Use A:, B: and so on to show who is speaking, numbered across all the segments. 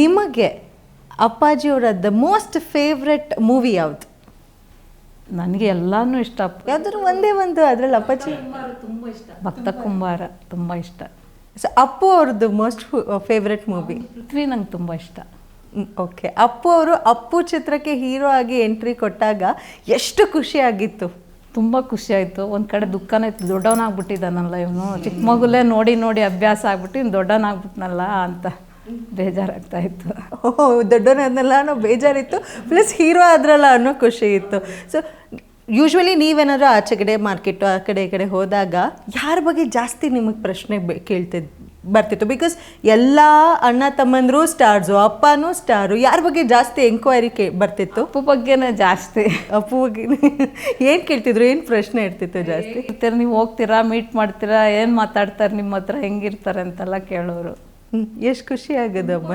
A: ನಿಮಗೆ ಅಪ್ಪಾಜಿಯವರ the most favourite movie ಯಾವುದು?
B: ನನಗೆ ಎಲ್ಲಾನು ಇಷ್ಟ
A: ಯಾವ್ದಾದ್ರು ಒಂದೇ ಒಂದು ಅದರಲ್ಲಿ ಅಪ್ಪಾಜಿ.
B: ತುಂಬ ಇಷ್ಟ ಭಕ್ತ ಕುಂಬಾರ ತುಂಬ ಇಷ್ಟ.
A: ಸೊ ಅಪ್ಪು ಅವ್ರದ್ದು ಮೋಸ್ಟ್ ಫೇವ್ರೆಟ್ ಮೂವಿ
B: ಪೃಥ್ವಿ ನಂಗೆ ತುಂಬ ಇಷ್ಟ.
A: ಓಕೆ ಅಪ್ಪು ಅವರು ಅಪ್ಪು ಚಿತ್ರಕ್ಕೆ ಹೀರೋ ಆಗಿ ಎಂಟ್ರಿ ಕೊಟ್ಟಾಗ ಎಷ್ಟು ಖುಷಿ ಆಗಿತ್ತು?
B: ತುಂಬ ಖುಷಿ ಆಯಿತು. ಒಂದು ಕಡೆ ದುಃಖನೇ ಇತ್ತು. ದೊಡ್ಡವನಾಗ್ಬಿಟ್ಟಿದ್ದಾನಲ್ಲ ಇವನು. ಚಿಕ್ಕ ಮಗುಲೇ ನೋಡಿ ನೋಡಿ ಅಭ್ಯಾಸ ಆಗ್ಬಿಟ್ಟು ಇನ್ನು ದೊಡ್ಡವನಾಗ್ಬಿಟ್ನಲ್ಲ ಅಂತ. ಬೇಜಾರಾಗ್ತಾ ಇತ್ತು.
A: ಓಹ್ ದೊಡ್ಡವನಾದ್ನಲ್ಲ ಅನ್ನೋ ಬೇಜಾರಿತ್ತು. ಪ್ಲಸ್ ಹೀರೋ ಆದ್ರಲ್ಲ ಅನ್ನೋ ಖುಷಿ ಇತ್ತು. ಸೊ ಯೂಶ್ವಲಿ ನೀವೇನಾದ್ರೂ ಆಚೆ ಕಡೆ ಮಾರ್ಕೆಟು ಆ ಕಡೆ ಈ ಕಡೆ ಹೋದಾಗ ಯಾರ ಬಗ್ಗೆ ಜಾಸ್ತಿ ನಿಮಗೆ ಪ್ರಶ್ನೆ ಕೇಳ್ತಿದ್ ಬರ್ತಿತ್ತು? ಬಿಕಾಸ್ ಎಲ್ಲ ಅಣ್ಣ ತಮ್ಮಂದರು ಸ್ಟಾರ್ಸು ಅಪ್ಪನೂ ಸ್ಟಾರು ಯಾರ ಬಗ್ಗೆ ಜಾಸ್ತಿ ಎಂಕ್ವೈರಿ ಕೇ ಬರ್ತಿತ್ತು?
B: ಅಪ್ಪು ಬಗ್ಗೆನೇ ಜಾಸ್ತಿ.
A: ಅಪ್ಪು ಬಗ್ಗೆ ಏನು ಕೇಳ್ತಿದ್ರು? ಏನು ಪ್ರಶ್ನೆ ಇರ್ತಿತ್ತು ಜಾಸ್ತಿ?
B: ನೀವು ಹೋಗ್ತೀರಾ? ಮೀಟ್ ಮಾಡ್ತೀರಾ? ಏನು ಮಾತಾಡ್ತಾರೆ? ನಿಮ್ಮ ಹತ್ರ ಹೆಂಗಿರ್ತಾರೆ? ಅಂತೆಲ್ಲ ಕೇಳೋರು.
A: ಎಷ್ಟು ಖುಷಿ ಆಗೋದಮ್ಮ.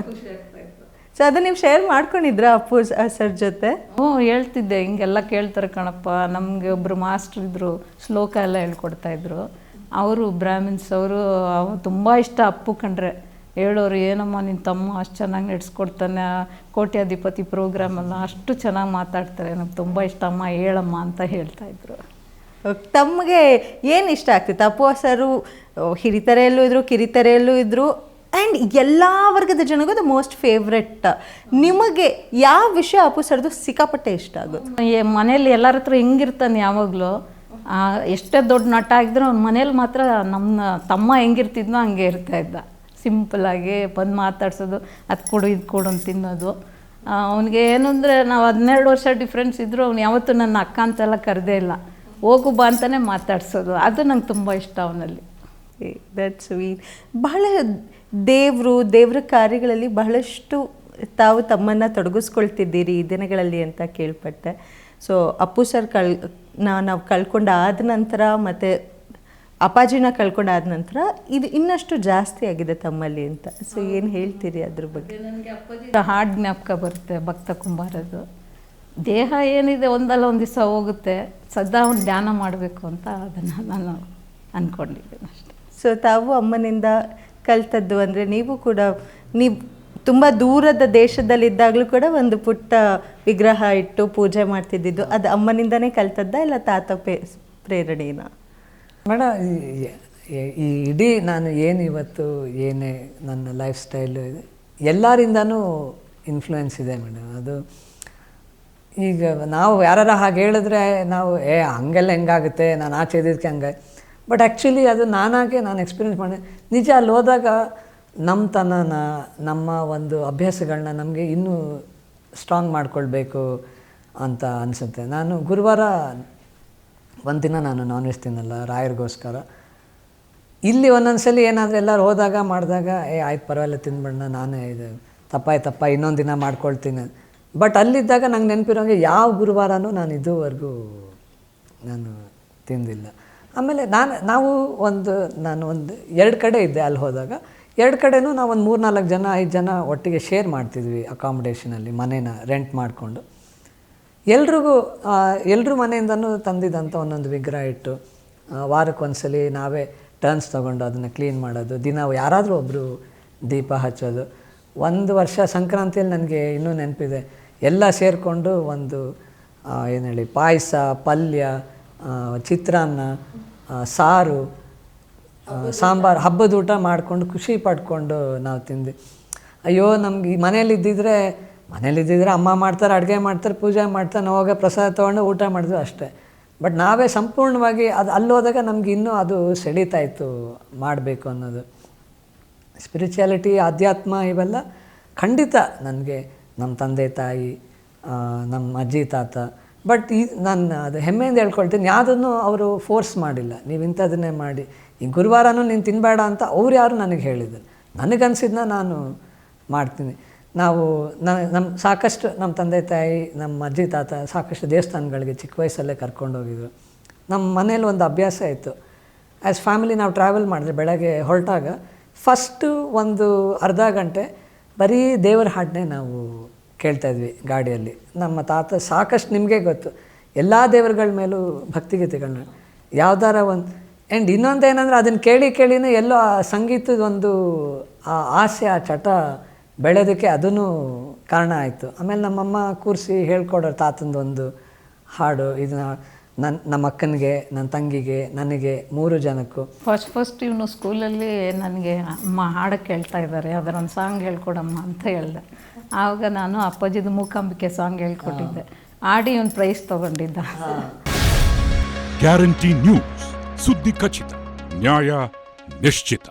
A: ಸೊ ಅದನ್ನ ನೀವು ಶೇರ್ ಮಾಡ್ಕೊಂಡಿದ್ರಾ ಅಪ್ಪು ಸರ್ ಜೊತೆ?
B: ಹ್ಞೂ ಹೇಳ್ತಿದ್ದೆ. ಹಿಂಗೆಲ್ಲ ಕೇಳ್ತಾರೆ ಕಣಪ್ಪ. ನಮಗೆ ಒಬ್ಬರು ಮಾಸ್ಟ್ರ್ ಇದ್ದರು ಶ್ಲೋಕ ಎಲ್ಲ ಹೇಳ್ಕೊಡ್ತಾ ಇದ್ರು. ಅವರು ಬ್ರಾಹ್ಮಿನ್ಸ್ ಅವರು ತುಂಬ ಇಷ್ಟ ಅಪ್ಪು ಕಂಡ್ರೆ. ಹೇಳೋರು ಏನಮ್ಮ ನಿನ್ನ ತಮ್ಮ ಅಷ್ಟು ಚೆನ್ನಾಗಿ ನಡೆಸ್ಕೊಡ್ತಾನೆ. ಕೋಟ್ಯಾಧಿಪತಿ ಪ್ರೋಗ್ರಾಮ್ ಎಲ್ಲ ಅಷ್ಟು ಚೆನ್ನಾಗಿ ಮಾತಾಡ್ತಾರೆ. ನಮ್ಗೆ ತುಂಬ ಇಷ್ಟ. ಅಮ್ಮ ಹೇಳಮ್ಮ ಅಂತ ಹೇಳ್ತಾ ಇದ್ರು.
A: ತಮಗೆ ಏನು ಇಷ್ಟ ಆಗ್ತಿತ್ತು? ಅಪ್ಪು ಸರು ಹಿರಿತರೆಯಲ್ಲೂ ಇದ್ರು ಕಿರಿತರೆಯಲ್ಲೂ ಇದ್ರು? ಆ್ಯಂಡ್ ಎಲ್ಲ ವರ್ಗದ ಜನಗೂ ಅದು ಮೋಸ್ಟ್ ಫೇವ್ರೆಟ್ ನಿಮಗೆ ಯಾವ ವಿಷಯ ಅಪ್ಪು ಸರ್ದು ಸಿಕ್ಕಾಪಟ್ಟೆ ಇಷ್ಟ ಆಗುತ್ತೆ?
B: ಮನೇಲಿ ಎಲ್ಲರ ಹತ್ರ ಹೆಂಗಿರ್ತಾನೆ ಯಾವಾಗಲೂ? ಎಷ್ಟೇ ದೊಡ್ಡ ನಟ ಆಗಿದ್ರು ಅವ್ನ ಮನೇಲಿ ಮಾತ್ರ ನಮ್ಮ ತಮ್ಮ ಹೆಂಗಿರ್ತಿದ್ನೋ ಹಂಗೆ ಇರ್ತಾ ಇದ್ದ. ಸಿಂಪಲಾಗಿ ಬಂದು ಮಾತಾಡ್ಸೋದು, ಅದು ಕೊಡು, ಇದು ಕೊಡು ಅಂತ ತಿನ್ನೋದು. ಅವನಿಗೆ ಏನು ಅಂದರೆ ನಾವು ಹದಿನೆರಡು ವರ್ಷ ಡಿಫ್ರೆನ್ಸ್ ಇದ್ದರೂ ಅವ್ನು ಯಾವತ್ತೂ ನನ್ನ ಅಕ್ಕ ಅಂತೆಲ್ಲ ಕರೆದೇ ಇಲ್ಲ. ಹೋಗು ಬಾ ಅಂತಲೇ ಮಾತಾಡ್ಸೋದು. ಅದು ನಂಗೆ ತುಂಬ ಇಷ್ಟ ಅವನಲ್ಲಿ.
A: ದಟ್ ಸ್ವೀಟ್ ಬಹಳ ದೇವರು ದೇವ್ರ ಕಾರ್ಯಗಳಲ್ಲಿ ಬಹಳಷ್ಟು ತಾವು ತಮ್ಮನ್ನು ತೊಡಗಿಸ್ಕೊಳ್ತಿದ್ದೀರಿ ಈ ದಿನಗಳಲ್ಲಿ ಅಂತ ಕೇಳ್ಪಟ್ಟೆ. ಸೊ ಅಪ್ಪು ಸರ್ ಕಳ್ ನಾವು ಕಳ್ಕೊಂಡು ಆದ ನಂತರ ಮತ್ತು ಅಪ್ಪಾಜಿನ ಕಳ್ಕೊಂಡಾದ ನಂತರ ಇದು ಇನ್ನಷ್ಟು ಜಾಸ್ತಿ ಆಗಿದೆ ತಮ್ಮಲ್ಲಿ ಅಂತ. ಸೊ ಏನು ಹೇಳ್ತೀರಿ ಅದ್ರ ಬಗ್ಗೆ?
B: ಹಾಡು ಜ್ಞಾಪಕ ಬರುತ್ತೆ ಭಕ್ತ ಕುಂಬಾರದು. ದೇಹ ಏನಿದೆ ಒಂದಲ್ಲ ಒಂದು ದಿವಸ ಹೋಗುತ್ತೆ ಸದಾ ಅವ್ನು ಧ್ಯಾನ ಮಾಡಬೇಕು ಅಂತ ಅದನ್ನು ನಾನು ಅಂದ್ಕೊಂಡಿದ್ದೀನಿ ಅಷ್ಟೆ.
A: ಸೊ ತಾವು ಅಮ್ಮನಿಂದ ಕಲ್ತದ್ದು ಅಂದರೆ ನೀವು ಕೂಡ ನೀವು ತುಂಬ ದೂರದ ದೇಶದಲ್ಲಿದ್ದಾಗಲೂ ಕೂಡ ಒಂದು ಪುಟ್ಟ ವಿಗ್ರಹ ಇಟ್ಟು ಪೂಜೆ ಮಾಡ್ತಿದ್ದಿದ್ದು. ಅದು ಅಮ್ಮನಿಂದನೇ ಕಲ್ತದ್ದ ಇಲ್ಲ ತಾತ ಪೇ, ಪ್ರೇರಣೆನ?
C: ಮೇಡಮ್ ಈ ಇಡೀ ನಾನು ಏನು ಇವತ್ತು ಏನೇ ನನ್ನ ಲೈಫ್ ಸ್ಟೈಲು ಇದೆ, ಎಲ್ಲರಿಂದನೂ ಇನ್ಫ್ಲೂಯೆನ್ಸ್ ಇದೆ ಮೇಡಮ್ ಅದು ಈಗ ನಾವು ಯಾರು ಹಾಗೆ ಹೇಳಿದ್ರೆ ನಾವು, ಏ, ಹಂಗೆಲ್ಲ ಹೆಂಗಾಗುತ್ತೆ? ನಾನು ಆಚೆ ಇದ್ದಿದ್ದಕ್ಕೆ ಹಂಗೆ. ಬಟ್ ಆ್ಯಕ್ಚುಲಿ ಅದು ನಾನಾಗೆ ನಾನು ಎಕ್ಸ್ಪೀರಿಯೆನ್ಸ್ ಮಾಡಿದೆ. ನಿಜ ಅಲ್ಲಿ ಹೋದಾಗ ನಮ್ಮ ತನನ, ನಮ್ಮ ಒಂದು ಅಭ್ಯಾಸಗಳನ್ನ ನಮಗೆ ಇನ್ನೂ ಸ್ಟ್ರಾಂಗ್ ಮಾಡಿಕೊಳ್ಬೇಕು ಅಂತ ಅನಿಸುತ್ತೆ. ನಾನು ಗುರುವಾರ ಒಂದಿನ ನಾನು ನಾನ್ ವೆಜ್ ತಿನ್ನಲ್ಲ, ರಾಯರ್ಗೋಸ್ಕರ. ಇಲ್ಲಿ ಒಂದೊಂದು ಸಲ ಏನಾದರೂ ಎಲ್ಲರೂ ಹೋದಾಗ, ಮಾಡಿದಾಗ, ಏ, ಆಯ್ತು, ಪರವಾಗಿಲ್ಲ ತಿಂದ್ಬಿಡೋಣ ನಾನೇ ಇದು ತಪ್ಪಾಯ್ತಪ್ಪ ಇನ್ನೊಂದು ದಿನ ಮಾಡ್ಕೊಳ್ತೀನಿ. ಬಟ್ ಅಲ್ಲಿದ್ದಾಗ ನಂಗೆ ನೆನಪಿರೋಂಗೆ ಯಾವ ಗುರುವಾರನೂ ನಾನು ಇದುವರೆಗೂ ನಾನು ತಿಂದಿಲ್ಲ. ಆಮೇಲೆ ನಾನು, ನಾವು ಒಂದು, ನಾನು ಒಂದು, ಎರಡು ಕಡೆ ಇದ್ದೆ ಅಲ್ಲಿ ಹೋದಾಗ. ಎರಡು ಕಡೆನೂ ನಾವು ಒಂದು ಮೂರು ನಾಲ್ಕು ಜನ, ಐದು ಜನ ಒಟ್ಟಿಗೆ ಶೇರ್ ಮಾಡ್ತಿದ್ವಿ ಅಕಾಮಿಡೇಷನಲ್ಲಿ ಮನೇನ ರೆಂಟ್ ಮಾಡಿಕೊಂಡು. ಎಲ್ರಿಗೂ ಎಲ್ಲರೂ ಮನೆಯಿಂದನೂ ತಂದಿದ್ದಂಥ ಒಂದೊಂದು ವಿಗ್ರಹ ಇಟ್ಟು ವಾರಕ್ಕೊಂದ್ಸಲಿ ನಾವೇ ಟರ್ನ್ಸ್ ತೊಗೊಂಡು ಅದನ್ನು ಕ್ಲೀನ್ ಮಾಡೋದು, ದಿನ ಯಾರಾದರೂ ಒಬ್ಬರು ದೀಪ ಹಚ್ಚೋದು. ಒಂದು ವರ್ಷ ಸಂಕ್ರಾಂತಿಯಲ್ಲಿ ನನಗೆ ಇನ್ನೂ ನೆನಪಿದೆ, ಎಲ್ಲ ಸೇರಿಕೊಂಡು ಒಂದು ಏನು ಹೇಳಿ, ಪಾಯಸ, ಪಲ್ಯ ಚಿತ್ರಾನ್ನ ಸಾರು ಸಾಂಬಾರು, ಹಬ್ಬದ ಊಟ ಮಾಡಿಕೊಂಡು ಖುಷಿ ಪಡ್ಕೊಂಡು ನಾವು ತಿಂದ್ವಿ. ಅಯ್ಯೋ, ನಮ್ಗೆ ಈ ಮನೇಲಿ ಇದ್ದಿದ್ರೆ ಮನೇಲಿ ಇದ್ದಿದ್ರೆ ಅಮ್ಮ ಮಾಡ್ತಾರೆ, ಅಡುಗೆ ಮಾಡ್ತಾರೆ, ಪೂಜೆ ಮಾಡ್ತಾರೆ, ನಾವು ಹೋಗಿ ಪ್ರಸಾದ ತೊಗೊಂಡು ಊಟ ಮಾಡಿದ್ವಿ ಅಷ್ಟೇ. ಬಟ್ ನಾವೇ ಸಂಪೂರ್ಣವಾಗಿ ಅದು ಅಲ್ಲಿ ಹೋದಾಗ ನಮ್ಗೆ ಇನ್ನೂ ಅದು ಸೆಳೀತಾ ಇತ್ತು ಮಾಡಬೇಕು ಅನ್ನೋದು. ಸ್ಪಿರಿಚುಯಾಲಿಟಿ, ಆಧ್ಯಾತ್ಮ ಇವೆಲ್ಲ ಖಂಡಿತ ನನಗೆ ನಮ್ಮ ತಂದೆ ತಾಯಿ ನಮ್ಮ ಅಜ್ಜಿ, ತಾತ ಬಟ್ ಈ ನಾನು ಅದು ಹೆಮ್ಮೆಯಿಂದ ಹೇಳ್ಕೊಳ್ತೀನಿ, ಯಾವುದನ್ನು ಅವರು ಫೋರ್ಸ್ ಮಾಡಿಲ್ಲ. ನೀವು ಇಂಥದನ್ನೇ ಮಾಡಿ. ಈ ಗುರುವಾರನೂ ನೀನು ತಿನ್ನಬೇಡ ಅಂತ ಅವ್ರು ಯಾರು ನನಗೆ ಹೇಳಿದ್ರು. ನನಗನ್ಸಿದ್ನ ನಾನು ಮಾಡ್ತೀನಿ. ನಾವು ನಮ್ಮ ಸಾಕಷ್ಟು ನಮ್ಮ ತಂದೆ ತಾಯಿ ನಮ್ಮ ಅಜ್ಜಿ, ತಾತ ಸಾಕಷ್ಟು ದೇವಸ್ಥಾನಗಳಿಗೆ ಚಿಕ್ಕ ವಯಸ್ಸಲ್ಲೇ ಕರ್ಕೊಂಡೋಗಿದ್ರು ನಮ್ಮ ಮನೇಲಿ ಒಂದು ಅಭ್ಯಾಸ ಇತ್ತು. ಆ್ಯಸ್ ಫ್ಯಾಮಿಲಿ ನಾವು ಟ್ರಾವೆಲ್ ಮಾಡಿದ್ರೆ ಬೆಳಗ್ಗೆ ಹೊರಟಾಗ ಫಸ್ಟು ಒಂದು ಅರ್ಧ ಗಂಟೆ ಬರೀ ದೇವರ ಹಾಡನ್ನೇ ನಾವು ಕೇಳ್ತಾ ಇದ್ವಿ ಗಾಡಿಯಲ್ಲಿ. ನಮ್ಮ ತಾತ ಸಾಕಷ್ಟು ನಿಮಗೆ ಗೊತ್ತು. ಎಲ್ಲ ದೇವರುಗಳ ಮೇಲೂ ಭಕ್ತಿಗೀತೆಗಳನ್ನ ಯಾವ್ದಾರ ಒಂದು ಆ್ಯಂಡ್ ಇನ್ನೊಂದು ಏನಂದರೆ ಅದನ್ನು ಕೇಳಿ ಕೇಳಿನೇ ಎಲ್ಲೋ ಆ ಸಂಗೀತದ ಒಂದು ಆ ಆಸೆ, ಆ ಚಟ ಬೆಳೆಯೋದಕ್ಕೆ ಅದೂ ಕಾರಣ ಆಯಿತು. ಆಮೇಲೆ ನಮ್ಮಮ್ಮ ಕೂರಿಸಿ ಹೇಳ್ಕೊಡೋರು ತಾತಂದು ಒಂದು ಹಾಡು ಇದನ್ನ ನನ್ನ ನಮ್ಮ ಅಕ್ಕನಿಗೆ ನನ್ನ ತಂಗಿಗೆ ನನಗೆ ಮೂರು ಜನಕ್ಕೂ.
B: ಫಸ್ಟ್ ಫಸ್ಟ್ ಇವನು ಸ್ಕೂಲಲ್ಲಿ ನನಗೆ ಅಮ್ಮ ಹಾಡಕ್ಕೆ ಹೇಳ್ತಾ ಇದ್ದಾರೆ. ಅದರೊಂದು ಸಾಂಗ್ ಹೇಳ್ಕೊಡಮ್ಮ ಅಂತ ಹೇಳ್ದೆ. ಆವಾಗ ನಾನು ಅಪ್ಪಾಜಿದ ಮೂಕಾಂಬಿಕೆ ಸಾಂಗ್ ಹೇಳ್ಕೊಟ್ಟಿದ್ದೆ. ಆಡಿ ಇವನು ಪ್ರೈಸ್ ತಗೊಂಡಿದ್ದ.
D: ಗ್ಯಾರಂಟಿ ನ್ಯೂಸ್ ಸುದ್ದಿ ಖಚಿತ ನ್ಯಾಯ ನಿಶ್ಚಿತ.